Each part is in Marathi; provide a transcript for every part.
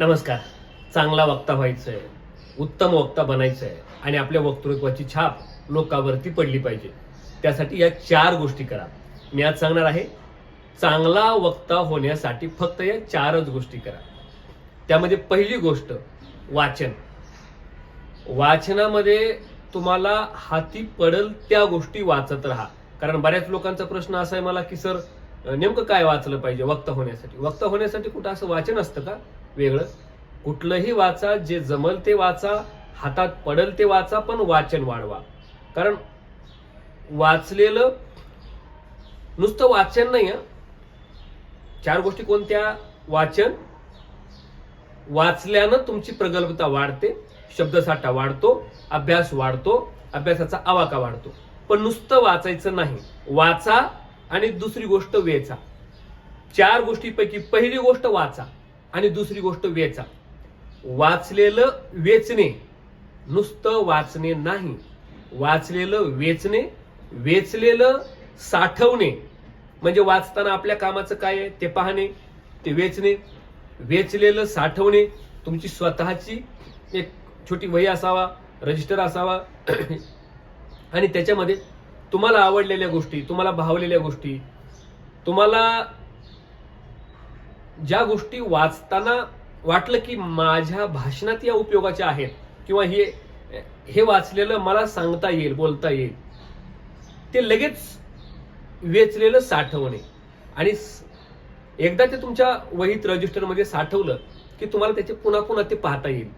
नमस्कार. चांगला वक्ता व्हायचं आहे उत्तम वक्ता बनायचं आहे आणि आपल्या वक्तृत्वाची छाप लोकांवरती पडली पाहिजे. त्यासाठी या चार गोष्टी करा. मी आज सांगणार आहे चांगला वक्ता होण्यासाठी फक्त या चारच गोष्टी करा. त्यामध्ये पहिली गोष्ट वाचन. वाचनामध्ये तुम्हाला हाती पडल त्या गोष्टी वाचत राहा. कारण बऱ्याच लोकांचा प्रश्न असा आहे मला की सर नेमकं काय वाचलं पाहिजे वक्ता होण्यासाठी? वक्ता होण्यासाठी कुठं असं वाचन असतं का? वेगळं. कुठलंही वाचा जे जमल ते वाचा हातात पडल ते वाचा पण वाचन वाढवा. कारण वाचलेलं नुसतं वाचन नाही चार गोष्टी कोणत्या? वाचन. वाचल्यानं तुमची प्रगल्भता वाढते शब्दसाठा वाढतो अभ्यास वाढतो अभ्यासाचा आवाका वाढतो. पण नुसतं वाचायचं नाही. वाचा आणि दुसरी गोष्ट वेचा. चार गोष्टीपैकी पहिली गोष्ट वाचा. आणि दुसरी गोष्ट वेचा. वाचलेलं वेचणे नुसतं वाचणे नाही. वाचलेलं वेचणे वेचलेलं साठवणे. म्हणजे वाचताना आपल्या कामाचं काय आहे? ते पाहणे ते वेचणे. वेचलेलं साठवणे तुमची स्वतःची एक छोटी वही असावा रजिस्टर असावा. आणि त्याच्यामध्ये तुम्हाला आवडलेल्या गोष्टी तुम्हाला भावलेल्या गोष्टी तुम्हाला ज्या गोष्टी वाचताना वाटलं की माझ्या भाषणात या उपयोगाच्या आहेत किंवा हे हे वाचलेलं मला सांगता येईल बोलता येईल ते लगेच वेचलेलं साठवणे. आणि एकदा ते तुमच्या वहीत रजिस्टरमध्ये साठवलं की तुम्हाला त्याचे पुन्हा पुन्हा ते पाहता येईल.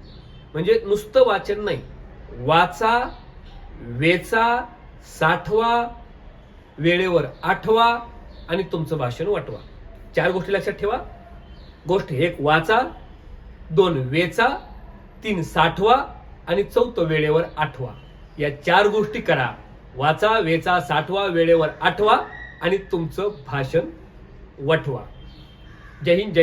म्हणजे नुसतं वाचन नाही. वाचा वेचा साठवा वेळेवर आठवा आणि तुमचं भाषण वाटवा. चार गोष्टी लक्षात ठेवा. गोष्ट एक वाचा दोन वेचा तीन साठवा आणि चौथं वेळेवर आठवा. या चार गोष्टी करा. वाचा वेचा साठवा वेळेवर आठवा आणि तुमचं भाषण वठवा. जय हिंद जय